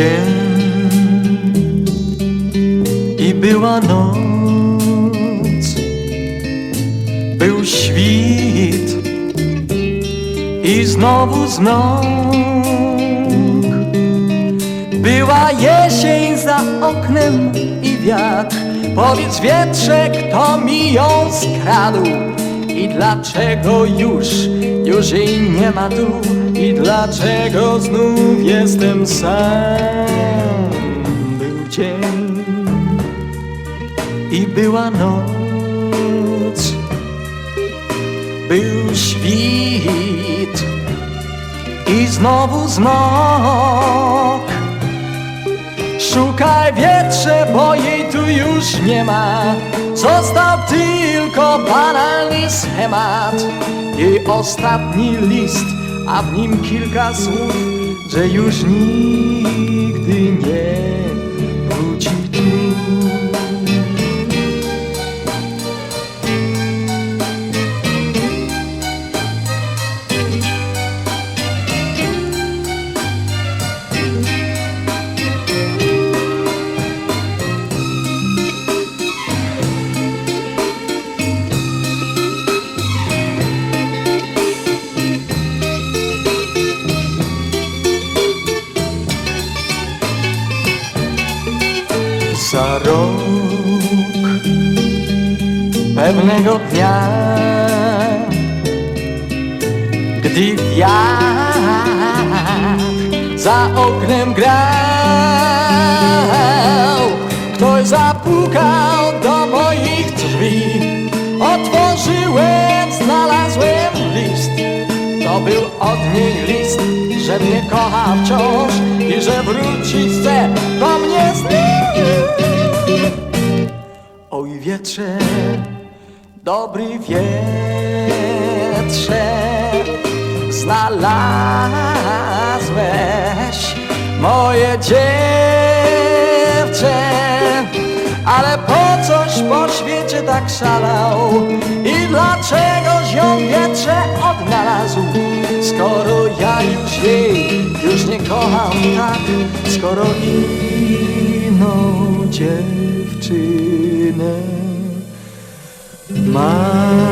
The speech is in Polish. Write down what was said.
się i była noc, był świt i znowu z. Była jesień za oknem i wiatr, powiedz wietrze, kto mi ją skradł i dlaczego już, już jej nie ma tu i dlaczego znów jestem sam. Był dzień i była noc, był świt i znowu zmrok. Szukaj wietrze, bo jej tu już nie ma. Został banalny Jej ostatni list, a w nim kilka słów, że już nigdy nie wróci za rok pewnego dnia, gdy wiatr za oknem grał, ktoś zapukał do moich drzwi. Otworzyłem, znalazłem list. To był od niej list, że mnie kocha wciąż i że wrócić chce do mnie wietrze, dobry wietrze, znalazłeś moje dziewczę, ale po coś po świecie tak szalał? I dlaczegoś ją wietrze odnalazł, skoro ja już jej już nie kocham tak, skoro inną dziewczynę My